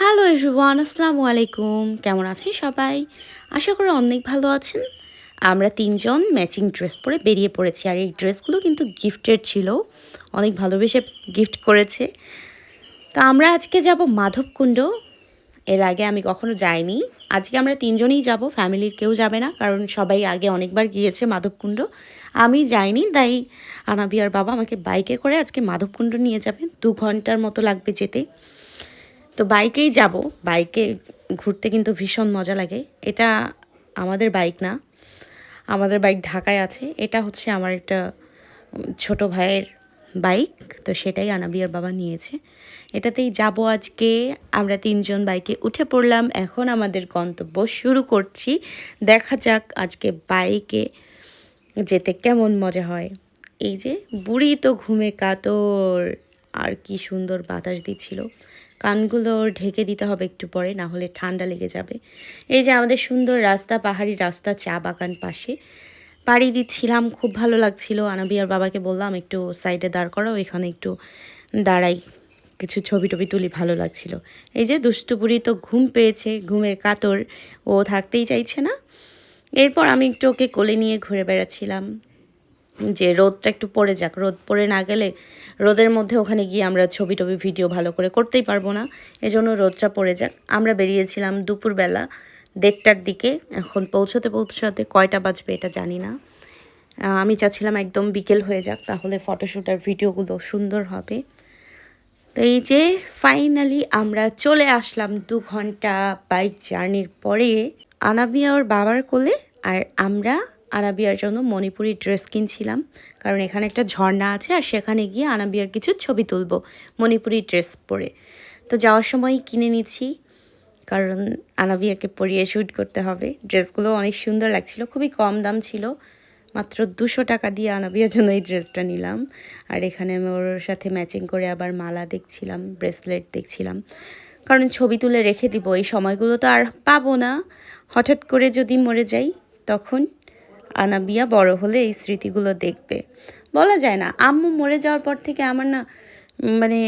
Hello everyone আসসালামু আলাইকুম কেমন আছেন সবাই? আশা করি অনেক ভালো আছেন। আমরা তিনজন ম্যাচিং ড্রেস পরে বেরিয়ে পড়েছি। আর এই ড্রেসগুলো কিন্তু গিফটেড ছিল। অনেক ভালোবেসে গিফট করেছে। তো আমরা আজকে যাব মাধবকুণ্ড। এর আগে আমি কখনো যাইনি। আজকে আমরা তিনজনেই যাব। ফ্যামিলির কেউ যাবে না। কারণ সবাই আগে অনেকবার গিয়েছে মাধবকুণ্ড। আমি যাইনি, তাই আনাবিয়ার বাবা আমাকে বাইকে করে আজকে মাধবকুণ্ড নিয়ে যাবে দু ঘণ্টার মতো লাগবে যেতে। তো বাইকেই যাব। বাইকে ঘুরতে কিন্তু ভীষণ মজা লাগে। এটা আমাদের বাইক না। আমাদের বাইক ঢাকায় আছে। এটা হচ্ছে আমার একটা ছোট ভাইয়ের বাইক। তো সেটাই আনাবিয়ার বাবা নিয়েছে। এটাতেই যাব আজকে। আমরা তিনজন বাইকে উঠে পড়লাম। এখন আমাদের গন্তব্য শুরু করছি। দেখা যাক আজকে বাইকে যেতে কেমন মজা হয়। এই যে বুড়ি তো ঘুমে কাতর। আর কি সুন্দর বাতাস দিচ্ছিল। কানগুলো ঢেকে দিতে হবে একটু পরে, না হলে ঠান্ডা লেগে যাবে। এই যে আমাদের সুন্দর রাস্তা, পাহাড়ি রাস্তা চা বাগান পাশে। পাড়ি দিচ্ছিলাম, খুব ভালো লাগছিল। আনাবিয়ার বাবাকে বললাম, একটু সাইডে দাঁড় করো এখানে একটু দাঁড়াই। কিছু ছবি টবি তুলি, ভালো লাগছিল। এই যে দুষ্টুপুরি তো ঘুম পেয়েছে, ঘুমে কাতর, ও থাকতেই চাইছে না। এরপর আমি একটু ওকে কোলে নিয়ে ঘুরে বেড়াচ্ছিলাম। যে রোদটা একটু পড়ে যাক, রোদ পড়ে না গেলে রোদের মধ্যে ওখানে গিয়ে আমরা ছবি টবি, ভিডিও ভালো করে করতেই পারব না। এজন্য রোদটা পড়ে যাক। আমরা বেরিয়েছিলাম দুপুরবেলা দেড়টার দিকে, এখন পৌঁছতে পৌঁছতে কয়টা বাজবে এটা জানি না। আমি চাচ্ছিলাম একদম বিকেল হয়ে যাক, তাহলে ফটোশ্যুট আর ভিডিওগুলো সুন্দর হবে। তো এই যে ফাইনালি আমরা চলে আসলাম দু ঘণ্টা বাইক জার্নির পরে। আনাবিয়া ওর বাবার কোলে আর আমরা আনাবিয়ার জন্য মণিপুরি ড্রেস কিনছিলাম। কারণ এখানে একটা ঝর্ণা আছে আর সেখানে গিয়ে আনাবিয়ার কিছু ছবি তুলব মণিপুরি ড্রেস পরে। তো যাওয়ার সময় কিনে নিচ্ছি। কারণ আনাবিয়াকে পরিয়ে শ্যুট করতে হবে। ড্রেসগুলো অনেক সুন্দর লাগছিল, খুবই কম দাম ছিল। মাত্র দুশো টাকা দিয়ে আনাবিয়ার জন্য এই ড্রেসটা নিলাম। আর এখানে আমি ওর সাথে ম্যাচিং করে আবার মালা দেখছিলাম, ব্রেসলেট দেখছিলাম। কারণ ছবি তুলে রেখে দিব, এই সময়গুলো তো আর পাবো না। হঠাৎ করে যদি মরে যাই, তখন আনাবিয়া বড় হলে এই স্মৃতিগুলো দেখবে। বলা যায় না, আম্মু মরে যাওয়ার পর থেকে আমার না মানে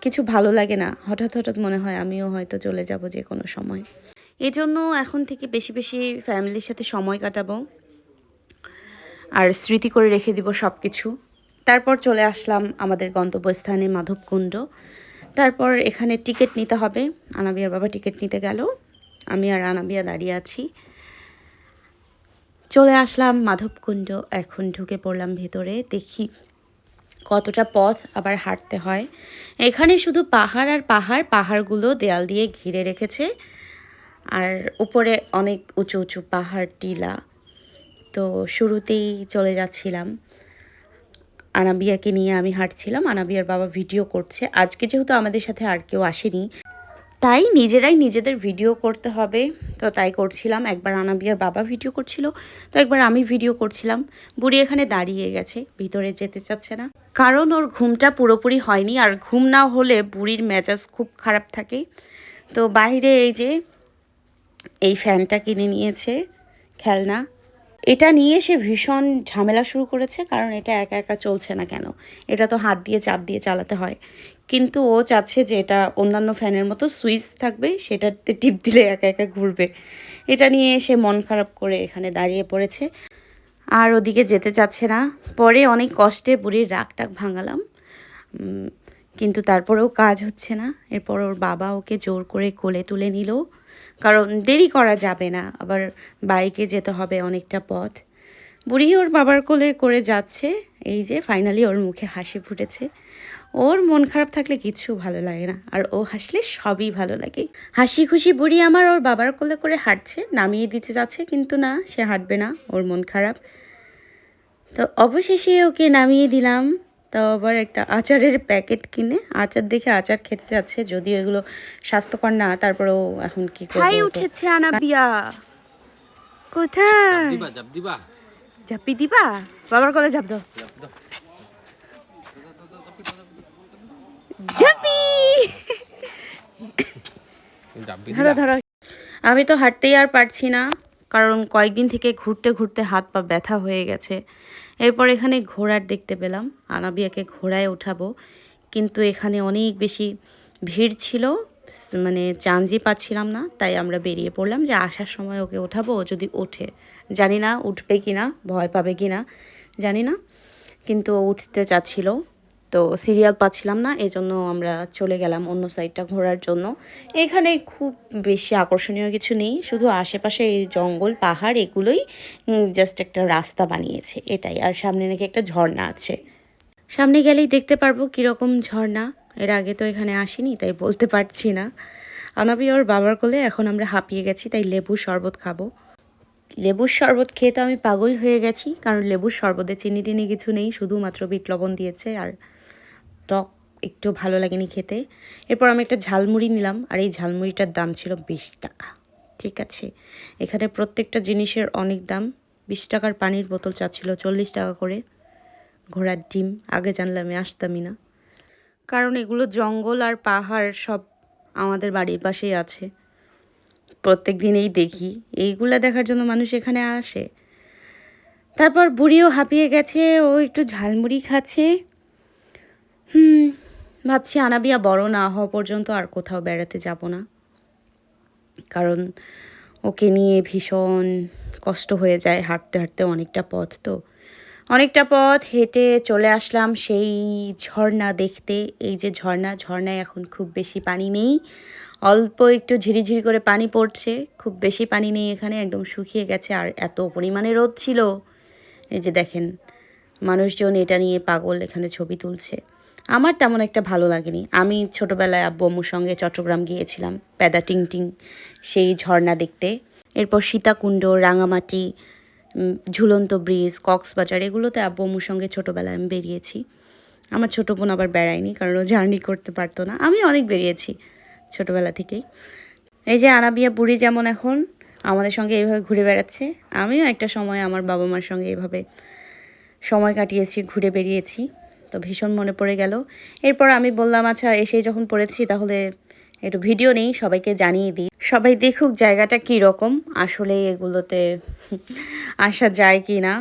কিছু ভালো লাগে না। হঠাৎ হঠাৎ মনে হয় আমিও হয়তো চলে যাব যে কোনো সময়। এজন্য এখন থেকে বেশি বেশি ফ্যামিলির সাথে সময় কাটাবো। আর স্মৃতি করে রেখে দিব সব কিছু তারপর চলে আসলাম আমাদের গন্তব্যস্থানে মাধবকুণ্ড। তারপর এখানে টিকিট নিতে হবে। আনাবিয়ার বাবা টিকিট নিতে গেল। আমি আর আনাবিয়া দাঁড়িয়ে আছি। চলে আসলাম মাধবকুণ্ড। এখন ঢুকে পড়লাম ভেতরে। দেখি কতটা পথ আবার হাঁটতে হয়। এখানে শুধু পাহাড় আর পাহাড়, পাহাড়গুলো দেয়াল দিয়ে ঘিরে রেখেছে। আর উপরে অনেক উঁচু উঁচু পাহাড়, টিলা। তো শুরুতেই চলে যাচ্ছিলাম। আনাবিয়াকে নিয়ে আমি হাঁটছিলাম। আনাবিয়ার বাবা ভিডিও করছে। আজকে যেহেতু আমাদের সাথে আর কেউ আসেনি তাই নিজেরাই নিজেদের ভিডিও করতে হবে। তো তাই করছিলাম। একবার আনাবিয়ার বাবা ভিডিও করছিল। তো একবার আমি ভিডিও করছিলাম। বুড়ি এখানে দাঁড়িয়ে গেছে। ভিতরে যেতে চাচ্ছে না। কারণ ওর ঘুমটা পুরোপুরি হয়নি। আর ঘুম না হলে বুড়ির মেজাজ খুব খারাপ থাকে। তো বাইরে এই যে এই ফ্যানটা কিনে নিয়েছে খেলনা। এটা নিয়ে সে ভীষণ ঝামেলা শুরু করেছে। কারণ এটা একা একা চলছে না কেন? এটা তো হাত দিয়ে চাপ দিয়ে চালাতে হয়। কিন্তু ও চাচ্ছে যে এটা অন্যান্য ফ্যানের মতো সুইচ থাকবে, সেটাতে টিপ দিলে একা একা ঘুরবে। এটা নিয়ে সে মন খারাপ করে এখানে দাঁড়িয়ে পড়েছে। আর ওদিকে যেতে চাচ্ছে না। পরে অনেক কষ্টে বুড়ির রাগ টাক ভাঙালাম কিন্তু তারপরেও কাজ হচ্ছে না। এরপর ওর বাবা ওকে জোর করে কোলে তুলে নিল। কারণ দেরি করা যাবে না। আবার বাইকে যেতে হবে অনেকটা পথ। বুড়ি ওর বাবার কোলে করে যাচ্ছে এই যে ফাইনালি ওর মুখে হাসি ফুটেছে। ওর মন খারাপ থাকলে কিছু ভালো লাগে না আর ও হাসলে সবই ভালো লাগে। হাসি খুশি বুড়ি আমার ওর বাবার কোলে করে হাঁটছে নামিয়ে দিতে যাচ্ছে কিন্তু না সে হাঁটবে না ওর মন খারাপ। তো অবশেষে ওকে নামিয়ে দিলাম তাও আবার একটা আচারের প্যাকেট কিনে আচার দেখে আচার খেতে যাচ্ছে যদিও এগুলো স্বাস্থ্যকর না তারপরেও এখন কি খাই উঠেছে আনাবিয়া। কোথায়? দিবা দিবা ঝাপি দিবা? বাবার কোলে ঝাপ দাও। ঝাপি! ধরো ধরো। আমি তো হাঁটতেই আর পারছি না কারণ কয়েকদিন থেকে ঘুরতে ঘুরতে হাত পা ব্যথা হয়ে গেছে। এরপর এখানে ঘোড়ার দেখতে পেলাম আনাবিয়াকে ঘোড়ায় উঠাবো কিন্তু এখানে অনেক বেশি ভিড় ছিল মানে চান্সই পাচ্ছিলাম না, তাই আমরা বেরিয়ে পড়লাম যে আসার সময় ওকে ওঠাবো, ও যদি ওঠে। জানি না উঠবে কি না ভয় পাবে কি না জানি না। কিন্তু উঠতে চাচ্ছিল, তো সিরিয়াল পাচ্ছিলাম না, এজন্য আমরা চলে গেলাম অন্য সাইডটা ঘোরার জন্য। এখানে খুব বেশি আকর্ষণীয় কিছু নেই, শুধু আশেপাশে এই জঙ্গল, পাহাড়, এগুলোই জাস্ট একটা রাস্তা বানিয়েছে, এটাই। আর সামনে নাকি একটা ঝর্ণা আছে। সামনে গেলেই দেখতে পারব কীরকম ঝর্ণা। এর আগে তো এখানে আসিনি, তাই বলতে পারছি না। আনাবি ওর বাবার কোলে এখন আমরা হাঁপিয়ে গেছি, তাই লেবুর শরবত খাব। লেবুর শরবত খেয়ে তো আমি পাগল হয়ে গেছি, কারণ লেবুর শরবতে চিনি টিনি কিছু নেই, শুধুমাত্র বিট লবণ দিয়েছে আর টক একটু ভালো লাগেনি খেতে। এরপর আমি একটা ঝালমুড়ি নিলাম, আর এই ঝালমুড়িটার দাম ছিল বিশ টাকা, ঠিক আছে। এখানে প্রত্যেকটা জিনিসের অনেক দাম, বিশ টাকার পানির বোতল চাচ্ছিল চল্লিশ টাকা করে, ঘোড়ার ডিম, আগে জানলে আমি আসতামই না। কারণ এগুলো জঙ্গল আর পাহাড় সব আমাদের বাড়ির পাশেই আছে। প্রত্যেক দিনেই দেখি, এইগুলা দেখার জন্য মানুষ এখানে আসে। তারপর বুড়িও হাঁপিয়ে গেছে, ও একটু ঝালমুড়ি খাচ্ছে। হুম, ভাবছি আনাবিয়া বড় না হওয়া পর্যন্ত আর কোথাও বেড়াতে যাব না। কারণ ওকে নিয়ে ভীষণ কষ্ট হয়ে যায়, হাঁটতে হাঁটতে অনেকটা পথ তো। অনেকটা পথ হেঁটে চলে আসলাম সেই ঝর্ণা দেখতে। এই যে ঝর্ণা, ঝর্ণায় এখন খুব বেশি পানি নেই। অল্প একটু ঝিরিঝিরি করে পানি পড়ছে, খুব বেশি পানি নেই এখানে, একদম শুকিয়ে গেছে। আর এত পরিমাণে রোদ ছিল। এই যে দেখেন, মানুষজন এটা নিয়ে পাগল এখানে ছবি তুলছে। আমার তেমন একটা ভালো লাগেনি। আমি ছোটোবেলায় আব্বু সঙ্গে চট্টগ্রাম গিয়েছিলাম, প্যাদা টিং টিং, সেই ঝর্ণা দেখতে। এরপর সীতাকুণ্ড, রাঙামাটি ঝুলন্ত ব্রিজ, কক্সবাজার, এগুলোতে আব্বু সঙ্গে ছোটোবেলায় আমি বেরিয়েছি। আমার ছোটো বোন আবার বেড়ায়নি, কারণ ও জার্নি করতে পারতো না। আমি অনেক বেরিয়েছি ছোটোবেলা থেকেই। এই যে আনাবিয়া বুড়ি যেমন এখন, আমাদের সঙ্গে এইভাবে ঘুরে বেড়াচ্ছে। আমিও একটা সময় আমার বাবা মার সঙ্গে এভাবে সময় কাটিয়েছি, ঘুরে বেরিয়েছি। তো ভীষণ মনে পড়ে গেল। এরপর আমি বললাম আচ্ছা এসে যখন পড়েছি, তাহলে একটু ভিডিও নেই, সবাইকে জানিয়ে দিই। সবাই দেখুক জায়গাটা কী রকম, আসলে এগুলোতে আসা যায় কি না।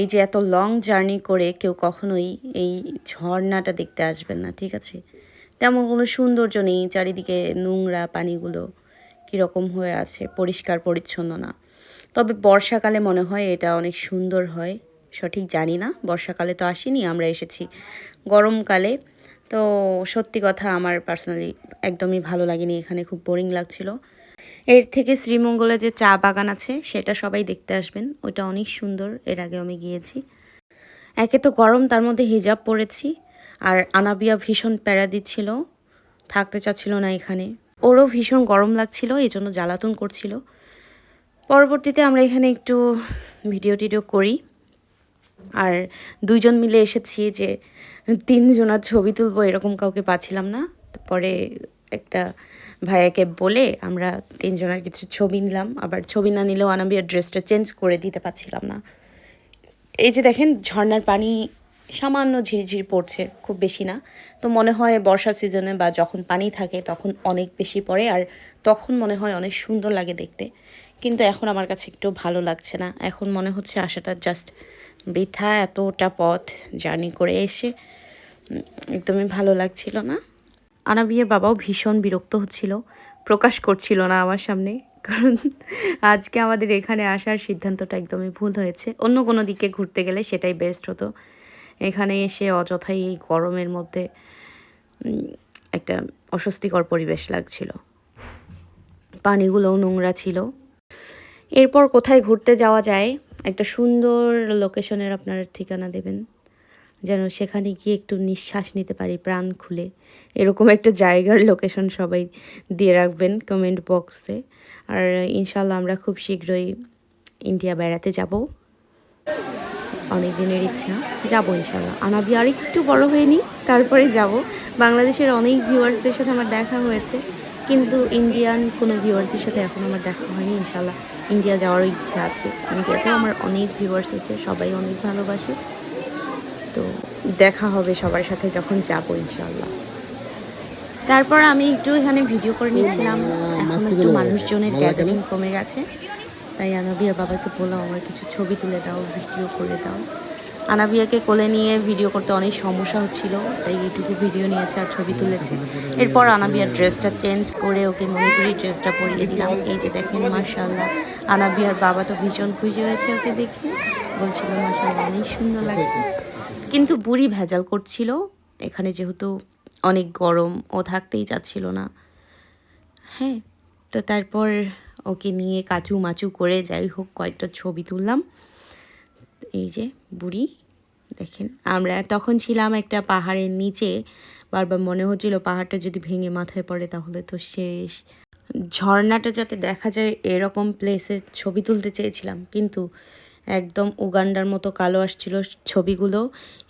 এই যে এত লং জার্নি করে কেউ কখনোই এই ঝর্ণাটা দেখতে আসবেন না, ঠিক আছে? তেমন কোনো সৌন্দর্য নেই, চারিদিকে নোংরা পানিগুলো কীরকম হয়ে আছে, পরিষ্কার পরিচ্ছন্ন না। তবে বর্ষাকালে মনে হয় এটা অনেক সুন্দর হয়, সঠিক জানি না। বর্ষাকালে তো আসিনি, আমরা এসেছি। গরমকালে তো সত্যি কথা আমার পার্সোনালি একদমই ভালো লাগেনি, এখানে খুব বোরিং লাগছিল। এর থেকে শ্রীমঙ্গলে যে চা বাগান আছে, সেটা সবাই দেখতে আসবেন ওটা অনেক সুন্দর, এর আগে আমি গিয়েছি। একে তো গরম, তার মধ্যে হিজাব পরেছি, আর আনাবিয়া ভীষণ প্যারা দিচ্ছিল, থাকতে চাচ্ছিল না এখানে। ওরও ভীষণ গরম লাগছিল এই জন্য জ্বালাতন করছিল। পরবর্তীতে আমরা এখানে একটু ভিডিও টিডিও করি, আর দুইজন মিলে এসেছি যে তিনজনার ছবি তুলবো, এরকম কাউকে পাচ্ছিলাম না। পরে একটা ভাইয়াকে বলে আমরা তিনজনের কিছু ছবি নিলাম। আবার ছবি না নিলেও আনাবিয়ার ড্রেসটা চেঞ্জ করে দিতে পারছিলাম না। এই যে দেখেন, ঝর্নার পানি সামান্য ঝিরঝির পড়ছে, খুব বেশি না। তো মনে হয় বর্ষা সিজনে বা যখন পানি থাকে তখন অনেক বেশি পড়ে, আর তখন মনে হয় অনেক সুন্দর লাগে দেখতে। কিন্তু এখন আমার কাছে একটু ভালো লাগছে না। এখন মনে হচ্ছে আশাটা জাস্ট বৃথা এতটা পথ, জার্নি করে এসে একদমই ভালো লাগছিল না। আনাবিয়ের বাবাও ভীষণ বিরক্ত হচ্ছিল, প্রকাশ করছিল না আমার সামনে, কারণ আজকে আমাদের এখানে আসার সিদ্ধান্তটা একদমই ভুল হয়েছে। অন্য কোনো দিকে ঘুরতে গেলে সেটাই বেস্ট হতো। এখানে এসে অযথাই এই গরমের মধ্যে একটা অস্বস্তিকর পরিবেশ লাগছিল। পানিগুলোও নোংরা ছিল। এরপর কোথায় ঘুরতে যাওয়া যায়, একটা সুন্দর লোকেশনের আপনার ঠিকানা দেবেন। যেন সেখানে গিয়ে একটু নিঃশ্বাস নিতে পারি, প্রাণ খুলে। এরকম একটা জায়গার লোকেশন সবাই দিয়ে রাখবেন কমেন্ট বক্সে আর ইনশাল্লাহ আমরা খুব শীঘ্রই ইন্ডিয়া বেড়াতে যাব। অনেক দিনের ইচ্ছা। যাব ইনশাল্লাহ আনাবি আর একটু বড় হয়ে নিই, তারপরে যাব। বাংলাদেশের অনেক ভিউয়ার্সদের সাথে আমার দেখা হয়েছে, কিন্তু ইন্ডিয়ান কোনো ভিউয়ার্সদের সাথে এখন আমার দেখা হয়নি ইনশাল্লাহ ইন্ডিয়া যাওয়ারও ইচ্ছা আছে। ইন্ডিয়াতেও আমার অনেক ভিউয়ার্স আছে, সবাই অনেক ভালোবাসে। তো দেখা হবে সবার সাথে যখন যাব ইনশাল্লাহ তারপর আমি একটু এখানে ভিডিও করে নিয়েছিলাম। এখন একটু মানুষজনের গ্যাদারিং কমে গেছে। তাই আনাবিয়া বাবাকে বললাম আমার কিছু ছবি তুলে দাও ভিডিও করে দাও। আনাবিয়াকে কোলে নিয়ে ভিডিও করতে অনেক সমস্যা হচ্ছিল তাই এইটুকু ভিডিও নিয়েছে আর ছবি তুলেছে। এরপর আনাবিয়ার ড্রেসটা চেঞ্জ করে ওকে মণিপুরি ড্রেসটা পরিয়ে দিলাম। এই যে দেখেন মার্শাল্লাহ আনাবিয়ার বাবা তো ভীষণ খুশি হয়েছে ওকে দেখে। বলছিল মার্শাল্লাহ অনেক সুন্দর লাগছে। কিন্তু বুড়ি ভেজাল করছিল। এখানে যেহেতু অনেক গরম, ও থাকতেই চাচ্ছিল না। হ্যাঁ তো তারপর ওকে নিয়ে কাচু মাচু করে যাই হোক, কয়েকটা ছবি তুললাম। এই যে বুড়ি, দেখেন, আমরা তখন ছিলাম একটা পাহাড়ের নিচে। বারবার মনে হচ্ছিল পাহাড়টা যদি ভেঙে মাথায় পড়ে তাহলে তো শেষ। ঝর্ণাটা যাতে দেখা যায় এরকম প্লেসের ছবি তুলতে চেয়েছিলাম, কিন্তু একদম উগান্ডার মতো কালো আসছিল ছবিগুলো।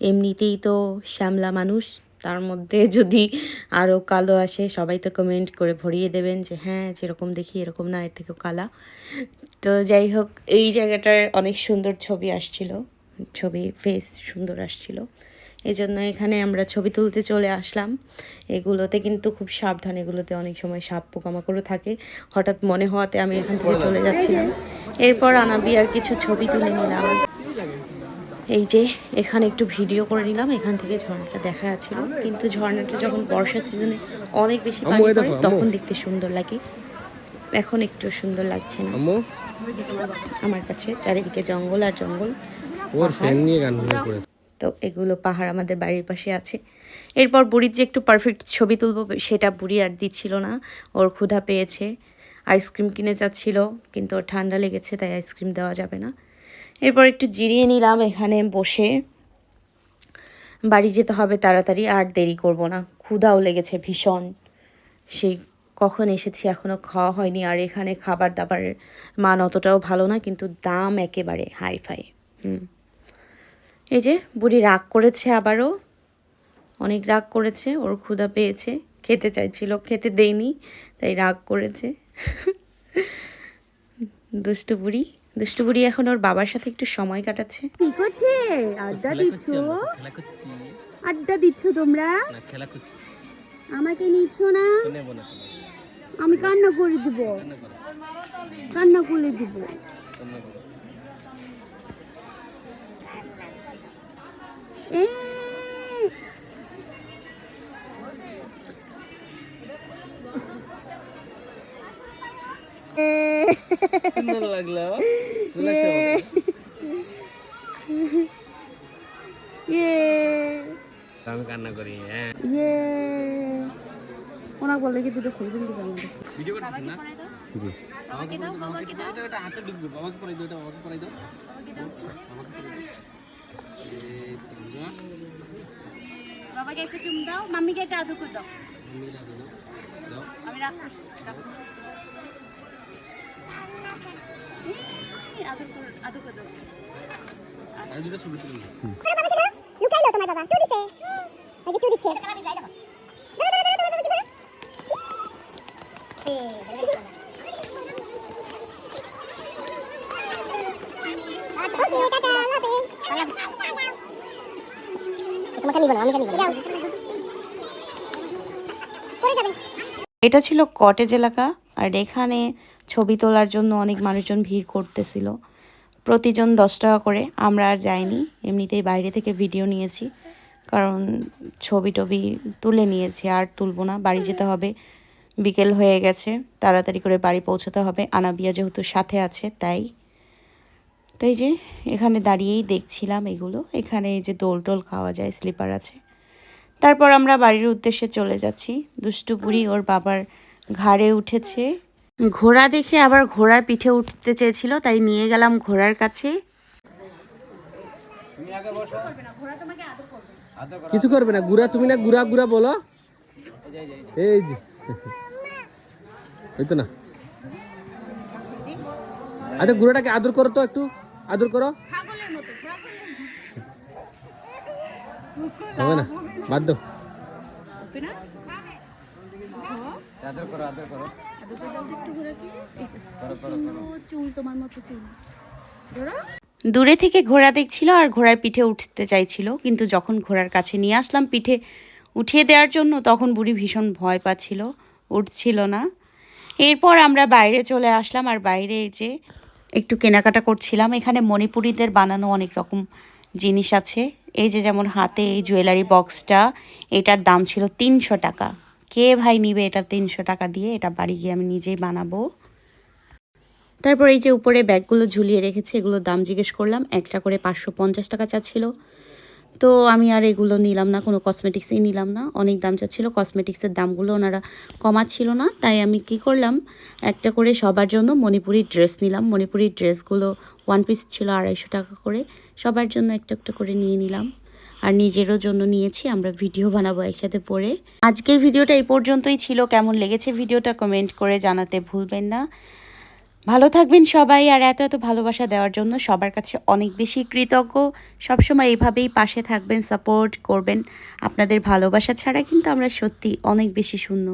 এমনিতেই তো শ্যামলা মানুষ, তার মধ্যে যদি আরও কালো আসে, সবাই তো কমেন্ট করে ভরিয়ে দেবেন যে হ্যাঁ যেরকম দেখি এরকম না, এর থেকেও কালা। তো যাই হোক, এই জায়গাটার অনেক সুন্দর ছবি আসছিল। ছবি ফেস সুন্দর আসছিল। এই জন্য এখানে আমরা ছবি তুলতে চলে আসলাম। এগুলোতে কিন্তু খুব সাবধান এগুলোতে অনেক সময় সাপ পোকামাকড়ও থাকে। হঠাৎ মনে হওয়াতে আমি এখান থেকে চলে যাচ্ছিলাম। এরপর আনাবি আর কিছু ছবি তুলে নিলাম। এই যে এখানে একটু ভিডিও করে নিলাম। এখান থেকে ঝর্ণাটা দেখা যাচ্ছিল। কিন্তু ঝর্ণাটা যখন বর্ষার সিজনে অনেক বেশি পানি পড়ে তখন দেখতে সুন্দর লাগে। এখন একটু সুন্দর লাগছে না। আমার কাছে চারিদিকে জঙ্গল আর জঙ্গল। ওর ফ্যান নিয়ে গান করেছে। তো এগুলো পাহাড় আমাদের বাড়ির পাশে আছে। এরপর বুড়ির যে একটু পারফেক্ট ছবি তুলবো, সেটা বুড়ি আর দিচ্ছিল না। ওর ক্ষুধা পেয়েছে আইসক্রিম কিনে যাচ্ছিল, কিন্তু ওর ঠান্ডা লেগেছে, তাই আইসক্রিম দেওয়া যাবে না। এরপর একটু জিরিয়ে নিলাম এখানে বসে। বাড়ি যেতে হবে তাড়াতাড়ি, আর দেরি করব না। ক্ষুধাও লেগেছে ভীষণ। সেই কখন এসেছি এখনও খাওয়া হয়নি, আর এখানে খাবার দাবারের মান অতটাও ভালো না, কিন্তু দাম একেবারে হাই ফাই হুম। এই যে বুড়ি রাগ করেছে আবারও অনেক রাগ করেছে ওর ক্ষুধা পেয়েছে খেতে চাইছিল খেতে দেয়নি তাই রাগ করেছে। দুষ্টু বুড়ি দুষ্টু বুড়ি এখন ওর বাবার সাথে একটু সময় কাটাচ্ছে। কি করছে? আড্ডা দিচ্ছ? আড্ডা দিচ্ছ তোমরা? আমাকে নিচ্ছ না? আমি কান্না করে দিব। কান্না করে দিব। এ সুন্দর লাগল সুন্দর লাগছে ইয়ে আমাকে? আমি কান্না করি হ্যাঁ ইয়ে ওনাকে বললে কি দুটো ছবি তুলতে পারব ভিডিও করতেছেন না জি আমাকে দাও আমাকে দাও এটা হাতে ঢুকবে আমাকে পরাই দাও এটা আমাকে পরাই দাও আমাকে পরাই দাও এই তোমরা বাবাকে একটা চুম দাও মাম্মিকে একটা আদর করে দাও। আমি রাখছি আদর করে আদর করে দাও। লুকাইলো তোমার বাবা টু দিছে। এই যে টু দিচ্ছে। তোমাকে নিব না আমি নিব না এটা ছিল কটেজ এলাকা আর এখানে ছবি তোলার জন্য অনেক মানুষজন ভিড় করতেছিল। প্রতিজন দশ টাকা করে আমরা আর যাইনি এমনিতেই বাইরে থেকে ভিডিও নিয়েছি কারণ ছবি টবি তুলে নিয়েছি আর তুলবো না বাড়ি যেতে হবে। বিকেল হয়ে গেছে তাড়াতাড়ি করে বাড়ি পৌঁছাতে হবে। আনাবিয়া যেহেতু সাথে আছে তাই তো এই যে এখানে দাঁড়িয়েই দেখছিলাম এগুলো। এখানে এই যে দোল টোল খাওয়া যায়, স্লিপার আছে। তারপর আমরা বাড়ির উদ্দেশ্যে চলে যাচ্ছি। দুষ্টু বুড়ি ওর বাবার ঘাড়ে উঠেছে। ঘোড়া দেখে আবার ঘোড়ার পিঠে উঠতে চেয়েছিল, তাই নিয়ে গেলাম ঘোড়ার কাছে। কিছু করবে না, গুড়া তুমি না গুড়া গুড়া বলো। এই যে। এই তো না। আচ্ছা গুড়াটাকে আদর করো তো একটু। আদর করো। হবে না? বাদ দাও। দূরে থেকে ঘোড়া দেখছিল আর ঘোড়ার পিঠে উঠতে চাইছিল। কিন্তু যখন ঘোড়ার কাছে নিয়ে আসলাম পিঠে উঠিয়ে দেওয়ার জন্য তখন বুড়ি ভীষণ ভয় পাচ্ছিল উঠছিল না। এরপর আমরা বাইরে চলে আসলাম আর বাইরে যে একটু কেনাকাটা করছিলাম। এখানে মণিপুরীদের বানানো অনেক রকম জিনিস আছে। এই যে যেমন হাতে এই জুয়েলারি বক্সটা এটার দাম ছিল তিনশো টাকা। কে ভাই নিবে এটা তিনশো টাকা দিয়ে? এটা বাড়ি গিয়ে আমি নিজেই বানাবো। তারপর এই যে উপরে ব্যাগগুলো ঝুলিয়ে রেখেছে, এগুলোর দাম জিজ্ঞেস করলাম। একটা করে পাঁচশো পঞ্চাশ টাকা চাচ্ছিল। তো আমি আর এগুলো নিলাম না, কোনো কসমেটিক্সই নিলাম না। অনেক দাম চাচ্ছিলো কসমেটিক্সের দামগুলো ওনারা কমাচ্ছিল না। তাই আমি কি করলাম, একটা করে সবার জন্য মণিপুরি ড্রেস নিলাম। মণিপুরি ড্রেসগুলো ওয়ান পিস ছিল আড়াইশো টাকা করে। সবার জন্য একটা একটা করে নিয়ে নিলাম। আর নিজেরও জন্য নিয়েছি, আমরা ভিডিও বানাবো একসাথে পরে। আজকের ভিডিওটা এই পর্যন্তই ছিল। কেমন লেগেছে ভিডিওটা কমেন্ট করে জানাতে ভুলবেন না। ভালো থাকবেন সবাই, আর এত এত ভালোবাসা দেওয়ার জন্য সবার কাছে অনেক বেশি কৃতজ্ঞ। সবসময় এইভাবেই পাশে থাকবেন সাপোর্ট করবেন। আপনাদের ভালোবাসা ছাড়া কিন্তু আমরা সত্যি অনেক বেশি শূন্য।